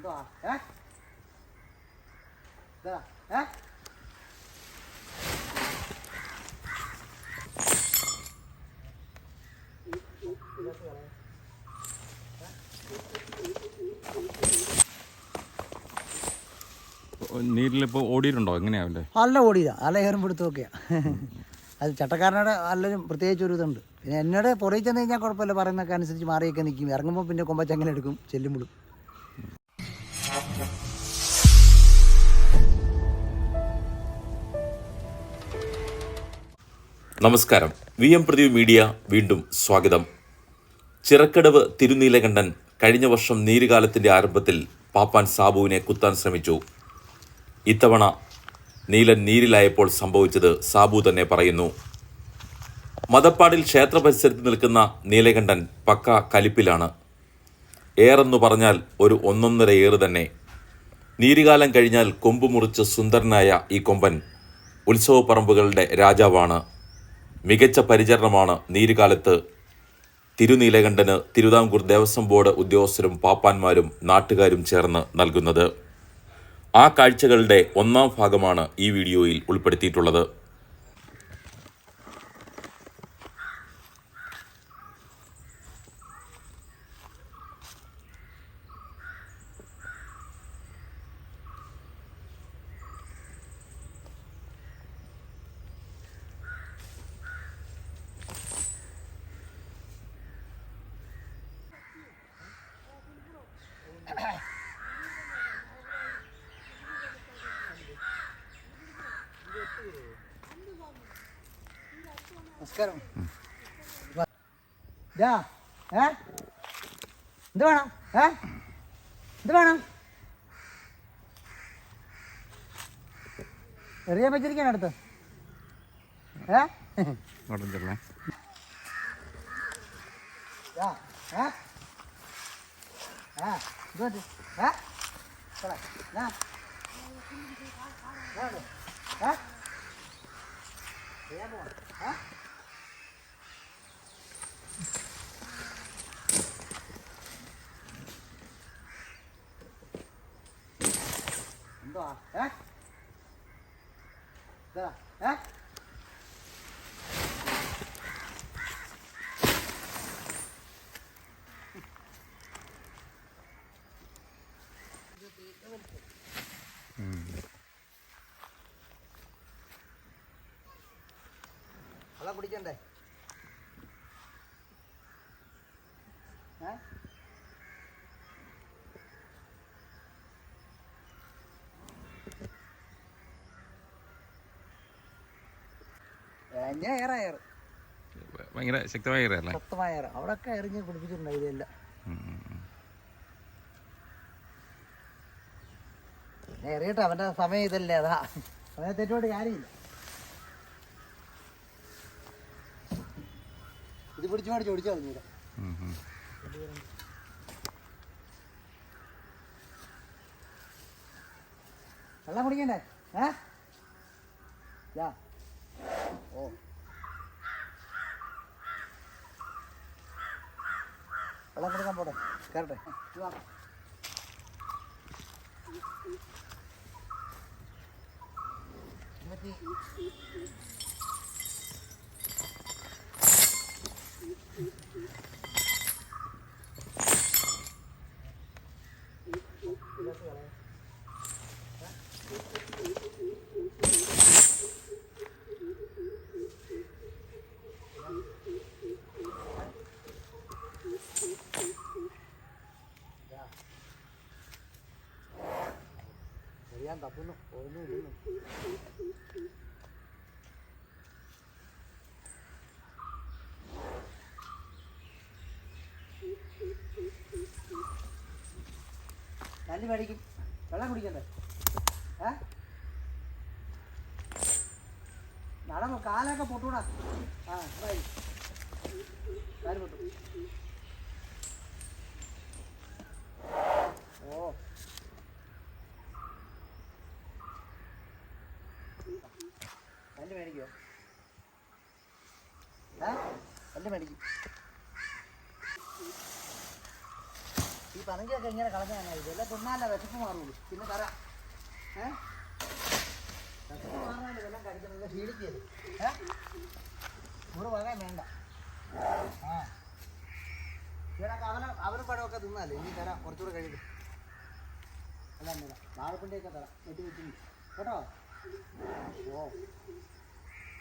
എന്തുവാ ഏ? ഇതാ. ഏ? നീരിലിപ്പോൾ ഓടിയിട്ടുണ്ടോ? എങ്ങനെയാവില്ലേ? അല്ല നല്ല ഓടിയതാ. നല്ല ഏറും പിടുത്തമൊക്കെയാ അത് ചട്ടക്കാരനോട് നല്ലൊരു പ്രത്യേകിച്ച് ഒരു ഇതുണ്ട്. പിന്നെ എന്നോട് പുറകെ ചെന്ന് കഴിഞ്ഞാൽ കുഴപ്പമില്ല. പറയുന്നൊക്കെ അനുസരിച്ച് മാറിയൊക്കെ നിൽക്കും. ഇറങ്ങുമ്പോൾ പിന്നെ കൊമ്പച്ചങ്ങനെ എടുക്കും? ചെല്ലുമ്പോഴും നമസ്കാരം. വി എം പ്രദീപ് മീഡിയ വീണ്ടും സ്വാഗതം. ചിറക്കടവ് തിരുനീലകണ്ഠൻ കഴിഞ്ഞ വർഷം നീരുകാലത്തിന്റെ ആരംഭത്തിൽ പാപ്പാൻ സാബുവിനെ കുത്താൻ ശ്രമിച്ചു. ഇത്തവണ നീലൻ നീരിലായപ്പോൾ സംഭവിച്ചത് സാബു തന്നെ പറയുന്നു. മതപ്പാടിൽ ക്ഷേത്ര പരിസരത്ത് നിൽക്കുന്ന നീലകണ്ഠൻ പക്ക കലിപ്പിലാണ്. ഏറെന്നു പറഞ്ഞാൽ ഒരു ഒന്നൊന്നര ഏറ് തന്നെ. നീരുകാലം കഴിഞ്ഞാൽ കൊമ്പ് മുറിച്ച് സുന്ദരനായ ഈ കൊമ്പൻ ഉത്സവപ്പറമ്പുകളുടെ രാജാവാണ്. മികച്ച പരിചരണമാണ് നീരുകാലത്ത് തിരുനീലകണ്ഠന് തിരുവിതാംകൂർ ദേവസ്വം ബോർഡ് ഉദ്യോഗസ്ഥരും പാപ്പാന്മാരും നാട്ടുകാരും ചേർന്ന് നൽകുന്നത്. ആ കാഴ്ചകളുടെ ഒന്നാം ഭാഗമാണ് ഈ വീഡിയോയിൽ ഉൾപ്പെടുത്തിയിട്ടുള്ളത്. നമസ്കാരം. ഏ? എന്ത് വേണം? ഏ? എന്ത് വേണം? എറിയാൻ വെച്ചിരിക്കാൻ അടുത്ത്. ഏ? ഏ. ഏ. ഏ? ചെയ്യാൻ പോവാ. ഏ എന്തുവാ ഏ ഇതാ ഏ വെള്ളം കുടിക്കണ്ടേ ഏ ഞാൻ ഏറെ ഏറ് ഭയങ്കര ശക്തമായ ഏറയല്ലേ ശക്തമായ ഏറ് അവിടെയൊക്കെ എറിഞ്ഞ് കുടിപ്പിച്ചിട്ടുണ്ട് ഇതെല്ലാം ഞാൻ എറിയട്ടെ അവന്റെ സമയം ഇതല്ലേ അതാ. അവനെ തെറ്റോട് കാര്യമില്ല. ഇത് പിടിച്ചു മേടിച്ച് ഓടിച്ചു കളഞ്ഞൂടെ വെള്ളം കുടിക്കണ്ടേ? ഏ യാ ഓ വെള്ളം കൊടുക്കാൻ പോട്ടെ കയറട്ടെ ഇത് വാ. ഇത് പറ്റി. എറിയാൻ തപ്പുന്നു ഒന്നും ഇടുന്നു നല്ല മേടിക്കും. വെള്ളം കുടിക്കണ്ടേ? ഏ? നടന്നു കാലൊക്കെ പൊട്ടൂടാ. ആ ഇതായി. കാൽ പൊട്ടു. ഓ. മേടിക്കോ? ഏ തല്ലി മേടിക്കും. ഈ പനങ്കിയൊക്കെ ഇങ്ങനെ കളഞ്ഞാൽ ഇതെല്ലാം തിന്നാലേ വിശപ്പ് മാറുള്ളൂ. പിന്നെ തര. ഏ? വിശപ്പ് മാറാണ്ട് ഇതെല്ലാം കഴിക്കുന്നത് ക്ഷീണിക്കരുത് ഏ? വക വേണ്ട. ആ. ഇവിടെ അവനെ അവന് പഴമൊക്കെ തിന്നാലേ. ഇനി തരാം. കുറച്ചുകൂടെ കഴിക്കും. എല്ലാം തരാം. വാഴപ്പിണ്ടിയൊക്കെ തരാം. വെട്ടി വെട്ടി കേട്ടോ? ഓ.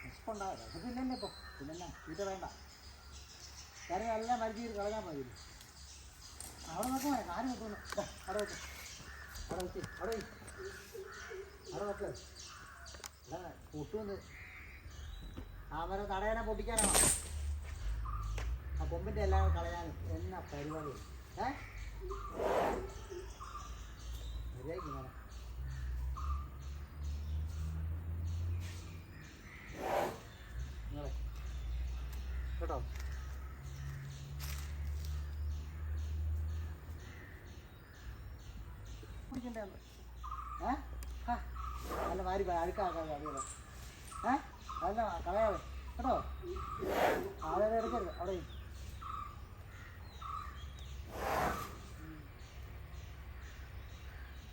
വിശപ്പുണ്ടാവില്ല വിശപ്പില്ലല്ലോ ഇപ്പോൾ പിന്നെ തീറ്റ വേണ്ട. കാര്യം എല്ലാം മരിച്ചു കളയാൻ മതി. അവിടെ നോക്കുമോ കാര്യം നോക്കുന്നു അവിടെ വെച്ച് അവിടെ വെച്ച് അവിടെ അവിടെ വെക്ക്. അതാണ് പൊട്ടുമെന്ന് ആ കൊമ്പിന്റെ എല്ലാം കളയാൻ എന്നാ പരിപാടി. ഏ? മര്യാദയ്ക്ക് വേണം നിങ്ങളെ കേട്ടോ പിടിക്കണ്ടേ ഏ? നല്ല വാരി അഴുക്കാക്കാതെ അല്ല കളയാതെ. കേട്ടോ? ആരെ എടുക്കരുത്? അവിടെ.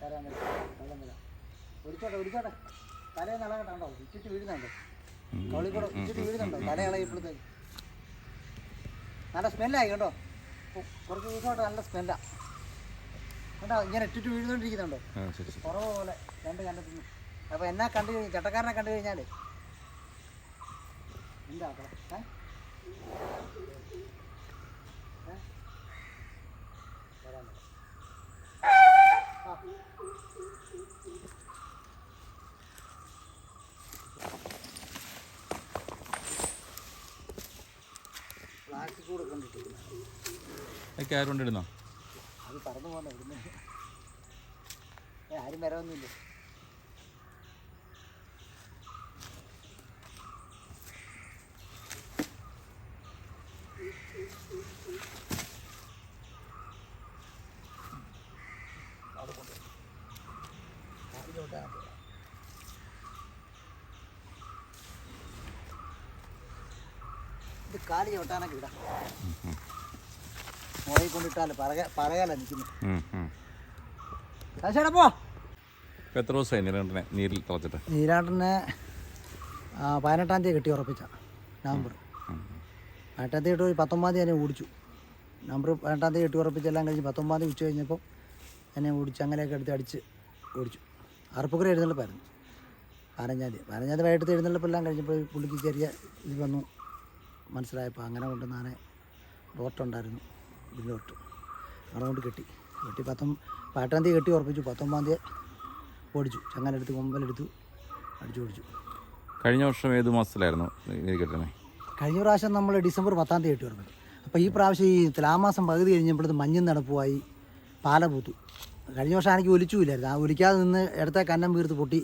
തരാൻ വെള്ളം വരാം ഒടിച്ചോട്ടെ ഒടിച്ചോട്ടെ കണ്ടോ? ഇച്ചിട്ട് ഇച്ചിട്ട് തല നല്ല സ്മെല്ലായി കേട്ടോ? കുറച്ച് ദിവസമായിട്ട് നല്ല സ്മെല്ലാ. കേട്ടോ ഇങ്ങനെ ഇട്ടിട്ട് വീഴുന്നോണ്ടിരിക്കുന്നുണ്ടോ? കുറവ് പോലെ രണ്ട് കണ്ടെത്തുന്നു അപ്പോൾ എന്നാ കണ്ടു കഴിഞ്ഞു ചട്ടക്കാരനെ കണ്ടു കഴിഞ്ഞാൽ എന്താ പ്ലാസ്റ്റിക് കൂടെ ആരും കൊണ്ടിടുന്നോ അത് പറന്നു പോകണ്ട ഇവിടുന്ന്. ഏ ആരും വരവൊന്നുമില്ല ഇത് കാലി ചവിട്ടാനൊക്കെ ഇടാം. നിൽക്കുന്നു. പോ. ഇപ്പൊ എത്ര ദിവസമായി നിരണ്ടനെ നീരിൽ തിളച്ചിട്ട്? നീരാട്ടനെ പതിനെട്ടാം തീയതി കെട്ടി ഉറപ്പിച്ച നവംബർ. പതിനെട്ടാം തീയതി കിട്ടി പത്തൊമ്പതാം തീയതി എന്നെ ഓടിച്ചു. നവംബർ പതിനെട്ടാം തീയതി കെട്ടി ഉറപ്പിച്ചെല്ലാം കഴിഞ്ഞ് പത്തൊമ്പതാം തീയതി ഉച്ച കഴിഞ്ഞപ്പോൾ എന്നെ ഓടിച്ച് അങ്ങനെയൊക്കെ എടുത്ത് അടിച്ച് ഓടിച്ചു. അറുപ്പക്കുര എഴുന്നള്ളപ്പായിരുന്നു. പതിനഞ്ചാം തീയതി പതിനഞ്ചാം തീയതി വൈകിട്ട് എഴുന്നള്ളിപ്പെല്ലാം കഴിഞ്ഞപ്പോൾ പുള്ളിക്ക് ചെറിയ ഇത് വന്നു. മനസ്സിലായപ്പോൾ അങ്ങനെ കൊണ്ട് നാനെ ഡോട്ടുണ്ടായിരുന്നു ഡോട്ട് അവിടെ കൊണ്ട് കെട്ടി. കെട്ടി പത്തൊമ്പ പതിനെട്ടാം തീയതി കെട്ടി ഉറപ്പിച്ചു. പത്തൊമ്പതാം തീയതി ഓടിച്ചു. ചങ്ങനെടുത്ത് കൊമ്പലെടുത്തു. അടിച്ചു ഓടിച്ചു കഴിഞ്ഞ വർഷം ഏത് മാസത്തിലായിരുന്നു കെട്ടണേ? കഴിഞ്ഞ പ്രാവശ്യം നമ്മൾ ഡിസംബർ പത്താം തീയതി കെട്ടി ഉറപ്പിച്ചു. അപ്പോൾ ഈ പ്രാവശ്യം ഈ തുലാമാസം പകുതി കഴിഞ്ഞപ്പോഴത്തെ മഞ്ഞും നടപ്പുമായി പാല പൂത്തു. കഴിഞ്ഞ വർഷം എനിക്ക് ഒലിച്ചുമില്ലായിരുന്നു. ആ ഒലിക്കാതെ നിന്ന് ഇടത്തെ കന്നം വീർത്ത് പൊട്ടി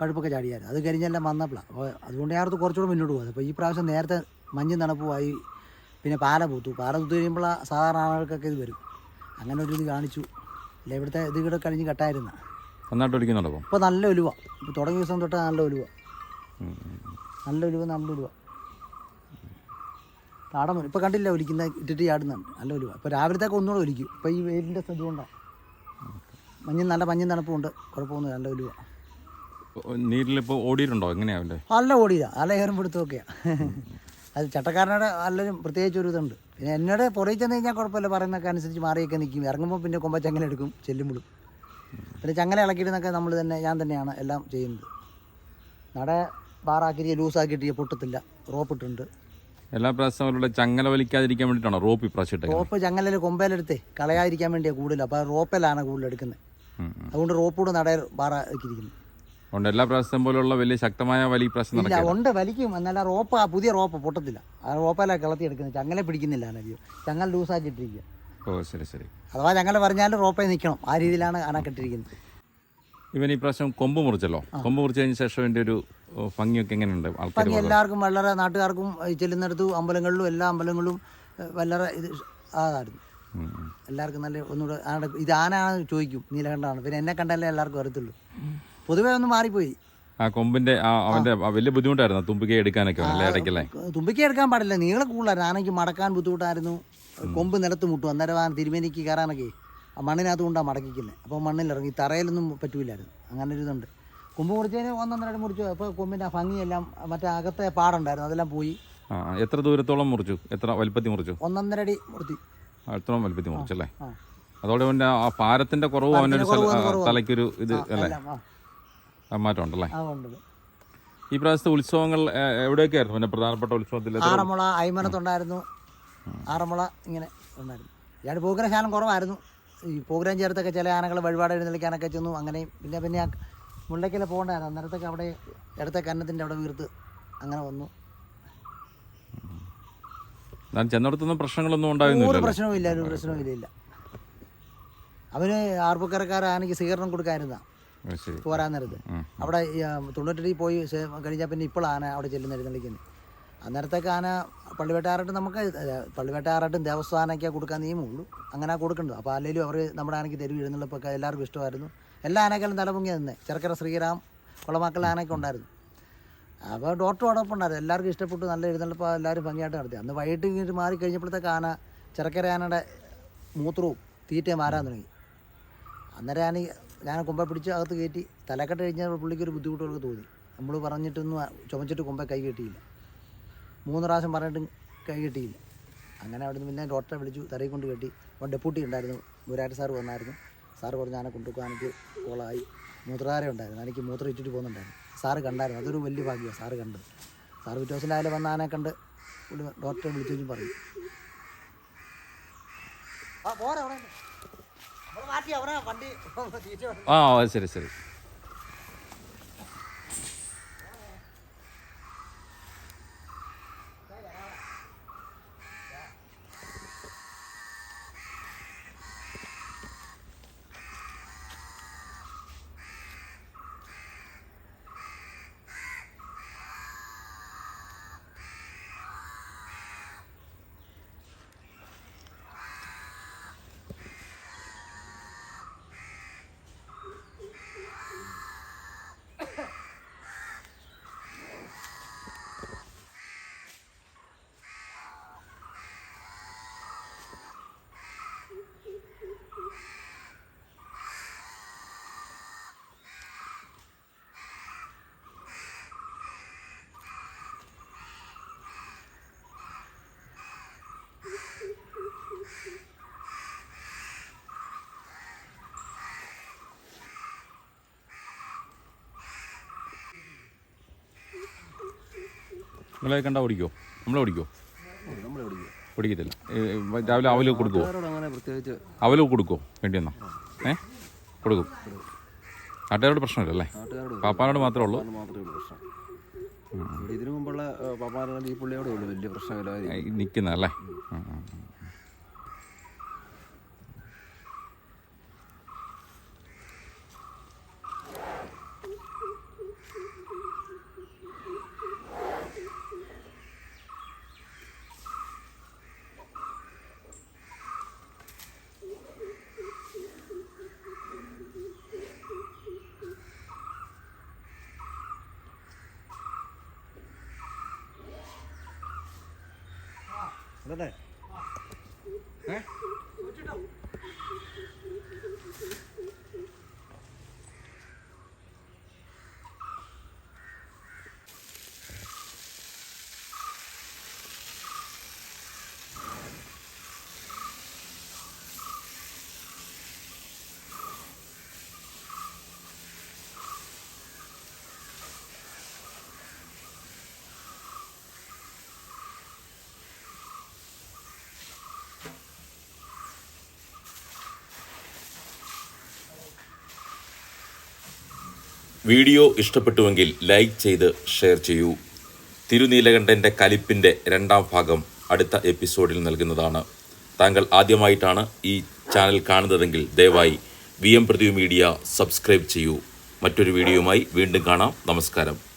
പഴുപ്പൊക്കെ ചാടിയായിരുന്നു. അത് കഴിഞ്ഞെല്ലാം വന്നപ്പോഴാണ് അപ്പോൾ അതുകൊണ്ട് ഓർത്ത് കുറച്ചുകൂടെ മുന്നോട്ട് പോകുന്നത് അപ്പോൾ ഈ പ്രാവശ്യം നേരത്തെ മഞ്ഞ് തണുപ്പുമായി പിന്നെ പാല പൂത്തു. പാല പൂത്തു കഴിയുമ്പോൾ സാധാരണ ആളുകൾക്കൊക്കെ ഇത് വരും. അങ്ങനെ ഒരു ഇത് കാണിച്ചു. അല്ല ഇവിടുത്തെ ഇത് കൂടെ കഴിഞ്ഞ് കെട്ടായിരുന്ന. നന്നായിട്ട് ഒലിക്കുന്നുണ്ടോ ഇപ്പോൾ നല്ല ഒലുവ. ഇപ്പോൾ തുടങ്ങിയ ദിവസം തൊട്ട് നല്ല ഒലുവ. നല്ല ഒലുവ നല്ല ഒലുവ. താടം ഇപ്പോൾ കണ്ടില്ല ഒലിക്കുന്ന ഇട്ടിട്ട് ചാടുന്നുണ്ട്. നല്ല ഒലുവ. ഇപ്പോൾ രാവിലത്തേക്ക് ഒന്നുകൂടെ ഒലിക്കും. ഇപ്പോൾ ഈ വെയിലിന്റെ സ്ഥിതി കൊണ്ടാണ് മഞ്ഞ് നല്ല മഞ്ഞ തണുപ്പുണ്ട് കുഴപ്പമൊന്നുമില്ല. നല്ല ഒലുവ. നീരിലിപ്പോൾ ഓടിയിട്ടുണ്ടോ? എങ്ങനെയാവില്ലേ നല്ല ഓടിയില്ല. നല്ല ഏറും പിടുത്തമൊക്കെയാണ് അത് ചട്ടക്കാരനോട് നല്ലൊരു പ്രത്യേകിച്ച് ഒരു ഇതുണ്ട്. പിന്നെ എന്നോട് പുറകെ ചെന്ന് കഴിഞ്ഞാൽ കുഴപ്പമില്ല പറയുന്നൊക്കെ അനുസരിച്ച് മാറിയൊക്കെ നിൽക്കും. ഇറങ്ങുമ്പോൾ പിന്നെ കൊമ്പ ചങ്ങല എടുക്കും ചെല്ലുമ്പോഴും. പിന്നെ ചങ്ങല ഇളക്കിയിട്ടെന്നൊക്കെ നമ്മൾ തന്നെ ഞാൻ തന്നെയാണ് എല്ലാം ചെയ്യുന്നത്. നട ബാറാക്കി ലൂസാക്കിയിട്ട് പൊട്ടത്തില്ല റോപ്പിട്ടുണ്ട് എല്ലാ പ്രാവശ്യം അവരുടെ ചങ്ങല വലിക്കാതിരിക്കാൻ വേണ്ടിയിട്ടാണ് റോപ്പ് ഇപ്രാവശ്യം റോപ്പ് ചങ്ങലിൽ കൊമ്പയിലെടുത്തേ കളയാതിരിക്കാൻ വേണ്ടിയാണ് കൂടുതൽ. അപ്പോൾ റോപ്പിലാണ് കൂടുതൽ എടുക്കുന്നത്. അതുകൊണ്ട് റോപ്പ് കൂടെ നടയിൽ ബാറാക്കിയിരിക്കുന്നു അതുകൊണ്ട് എല്ലാ പ്രാവശ്യം പോലുള്ള വലിയ ശക്തമായ വലിയ പ്രശ്നം ഇല്ല ഉണ്ട് വലിക്കും. എന്നാൽ ആ റോപ്പ് ആ പുതിയ റോപ്പ് പൊട്ടത്തില്ല. ആ റോപ്പല്ല കിളത്തി എടുക്കുന്നത്. ചങ്ങല പിടിക്കുന്നില്ല അനധികം. ചങ്ങൽ ലൂസാക്കിയിട്ടിരിക്കുക ഓ ശരി ശരി. അഥവാ ചങ്ങല പറഞ്ഞാലും റോപ്പേ നിൽക്കണം ആ രീതിയിലാണ് അണക്കെട്ടിരിക്കുന്നത് ഇവൻ ഈ പ്രാവശ്യം കൊമ്പ് മുറിച്ചല്ലോ. കൊമ്പ് മുറിച്ച് കഴിഞ്ഞ ശേഷം എന്റെ ഒരു ഭംഗിയൊക്കെ എങ്ങനെയുണ്ട് ആൾക്കാർ ഭംഗി എല്ലാവർക്കും വളരെ നാട്ടുകാർക്കും ചെല്ലുന്നിടത്തു അമ്പലങ്ങളിലും എല്ലാ അമ്പലങ്ങളിലും വളരെ ഇത് അതായിരുന്നു. എല്ലാവർക്കും നല്ല ഒന്നുകൂടെ ഇത് ആനയാണ് ചോദിക്കും നീലകണ്ഠാണ്. പിന്നെ എന്നെ കണ്ടല്ലേ എല്ലാവർക്കും അറിയത്തുള്ളൂ. പൊതുവേ ഒന്ന് മാറിപ്പോയി. ആ കൊമ്പിന്റെ ആ അവന്റെ വലിയ ബുദ്ധിമുട്ടായിരുന്നു തുമ്പിക്ക എടുക്കാനൊക്കെ അല്ലേ ഇടയ്ക്കല്ലേ? തുമ്പിക്ക എടുക്കാൻ പാടില്ല നീളം കൂടുതലായിരുന്നു ആനയ്ക്ക് മടക്കാൻ ബുദ്ധിമുട്ടായിരുന്നു. കൊമ്പ് നിലത്ത് മുട്ടും. അന്നേരം ആ തിരുമേനിക്ക് കയറാനൊക്കെ ആ മണ്ണിനകത്ത് കൊണ്ടാണ് മടക്കിക്കുന്നത് അപ്പോൾ മണ്ണിലിറങ്ങി. തറയിലൊന്നും പറ്റൂലായിരുന്നു അങ്ങനെ ഒരു ഇതുണ്ട്. കൊമ്പ് മുറിച്ചതിന് ഒന്നൊന്നരടി മുറിച്ചു. അപ്പോൾ കൊമ്പിന്റെ ആ ഭംഗിയെല്ലാം മറ്റേ അകത്തെ പാടുണ്ടായിരുന്നു. അതെല്ലാം പോയി. എത്ര ദൂരത്തോളം മുറിച്ചു? എത്ര വലിപ്പത്തി മുറിച്ചു? ഒന്നൊന്നരടി മുറിച്ചു എത്രയും വലിപ്പത്തി മുറിച്ചല്ലേ അതോടെ അവന്റെ ആ പാരത്തിന്റെ കുറവ് ആ, തലയ്ക്കൊരു ഇത് അല്ലേ? മാറ്റം ഉണ്ടല്ലേ ഈ പ്രാവശ്യത്തെ ഉത്സവങ്ങൾ എവിടെയൊക്കെയായിരുന്നു? പിന്നെ പ്രധാനപ്പെട്ട ഉത്സവത്തിൽ ആറന്മുള അയ്മനത്തുണ്ടായിരുന്നു. ആറന്മുള ഇങ്ങനെ ഉണ്ടായിരുന്നു. ഇയാൾ പ്രോഗ്രാം ശാലം കുറവായിരുന്നു. ഈ പ്രോഗ്രാം ചേർത്തൊക്കെ ചില ആനകൾ വഴിപാട് എഴുന്നള്ളിക്കാനൊക്കെ ചെന്നു. അങ്ങനെയും പിന്നെ പിന്നെ ആ മുണ്ടയ്ക്കല പോകണ്ടായിരുന്നു. അന്നേരത്തൊക്കെ അവിടെ എടുത്ത കന്നത്തിന്റെ അവിടെ വീർത്ത് അങ്ങനെ വന്നു. ഞാൻ ചെന്നിടത്തൊന്നും പ്രശ്നങ്ങളൊന്നും ഒരു ഉണ്ടായിരുന്നില്ല പ്രശ്നവും ഇല്ല ഒരു പ്രശ്നവും ഇല്ല ഇല്ല. അവന് ആർപ്പക്കരക്കാർ ആനയ്ക്ക് സ്വീകരണം കൊടുക്കാതിരുന്ന ശരി പോരാൻ നേരത്ത് അവിടെ ആ, പോയി കഴിഞ്ഞാൽ പിന്നെ ഇപ്പോൾ ആന അവിടെ ചെല്ലുന്ന എഴുന്നള്ളിക്കുന്നത് അന്നേരത്തേക്ക് ആന പള്ളിവേട്ടാറായിട്ട് നമുക്ക് പള്ളിവേട്ടാറായിട്ടും ദേവസ്ഥാനൊക്കെ കൊടുക്കാൻ നിയമമുള്ളൂ അങ്ങനെ കൊടുക്കണ്ടു അപ്പോൾ അല്ലെങ്കിലും അവർ നമ്മുടെ ആനയ്ക്ക് തെരുവ് എഴുന്നള്ളിപ്പൊക്കെ എല്ലാവർക്കും ഇഷ്ടമായിരുന്നു. എല്ലാ ആനക്കാലും തലപൊങ്ങി തന്നെ ചെറുക്കര ശ്രീറാം കുളമാക്കൽ ആനയൊക്കെ ഉണ്ടായിരുന്നു. അപ്പോൾ ഡോക്ടർ അവിടെ ഉണ്ടായിരുന്നു. എല്ലാവർക്കും ഇഷ്ടപ്പെട്ടു നല്ല എഴുന്നള്ളിപ്പോൾ എല്ലാവരും ഭംഗിയായിട്ട് നടത്തി. അന്ന് വൈകിട്ട് ഇങ്ങോട്ട് മാറി കഴിഞ്ഞപ്പോഴത്തേക്ക് ആന ചെറുക്കര ആനയുടെ മൂത്രവും തീറ്റയും മാറാൻ തുടങ്ങി. അന്നേരം ഞാൻ ഞാൻ കൊമ്പെ പിടിച്ച് അകത്ത് കയറ്റി തലക്കെട്ട് കഴിഞ്ഞാൽ പുള്ളിക്ക് ഒരു ബുദ്ധിമുട്ടുകൾക്ക് തോന്നി. നമ്മൾ പറഞ്ഞിട്ടൊന്നും ചുമച്ചിട്ട് കൊമ്പെ കൈ കെട്ടിയില്ല. മൂന്ന് പ്രാവശ്യം പറഞ്ഞിട്ടും കൈ കെട്ടിയില്ല. അങ്ങനെ അവിടുന്ന് പിന്നെ ഡോക്ടറെ വിളിച്ചു തറയിൽ കൊണ്ട് കെട്ടി. അപ്പോൾ ഡെപ്യൂട്ടി ഉണ്ടായിരുന്നു. മുരാട്ട് സാർ വന്നായിരുന്നു. സാറ് പറഞ്ഞു ആനെ കൊണ്ടുപോകാൻ എനിക്ക് കോളായി മൂത്രധാര ഉണ്ടായിരുന്നു. എനിക്ക് മൂത്രം ഇട്ടിട്ട് പോകുന്നുണ്ടായിരുന്നു. സാറ് കണ്ടായിരുന്നു. അതൊരു വലിയ ഭാഗ്യമാണ് സാറ് കണ്ടത്. സാറ് പിറ്റേ ദിവസം വന്ന ആനെ കണ്ട് ഡോക്ടറെ വിളിച്ചു പറഞ്ഞു. ആ പോരാ അവിടെ നമ്മൾ മാറ്റി അവിടെ വണ്ടി തീറ്റ ആ ശരി ശരി. നിങ്ങളെ കണ്ടാ ഓടിക്കോ? നമ്മളെ ഓടിക്കോ? ഓടിക്കത്തില്ല. രാവിലെ അവൽ കൊടുക്കുമോ അവൽ കൊടുക്കുമോ വേണ്ടിയെന്നാ ഏ? കൊടുക്കും. നാട്ടുകാരോട് പ്രശ്നമില്ലല്ലേ അല്ലേ? പാപ്പാനോട് മാത്രമേ ഉള്ളൂ. മാത്രമേ ഉള്ളൂ പ്രശ്നം. ഇതിനു മുമ്പുള്ള പാപ്പാനോട് ഈ പുള്ളിയോടെ ഉള്ളൂ വലിയ പ്രശ്നമില്ല Rất! വീഡിയോ ഇഷ്ടപ്പെട്ടുവെങ്കിൽ ലൈക്ക് ചെയ്ത് ഷെയർ ചെയ്യൂ. തിരുനീലകണ്ഠന്റെ കലിപ്പിന്റെ രണ്ടാം ഭാഗം അടുത്ത എപ്പിസോഡിൽ നൽകുന്നതാണ്. താങ്കൾ ആദ്യമായിട്ടാണ് ഈ ചാനൽ കാണുന്നതെങ്കിൽ ദയവായി വി എം പ്രതിവ് മീഡിയ സബ്സ്ക്രൈബ് ചെയ്യൂ. മറ്റൊരു വീഡിയോയുമായി വീണ്ടും കാണാം. നമസ്കാരം.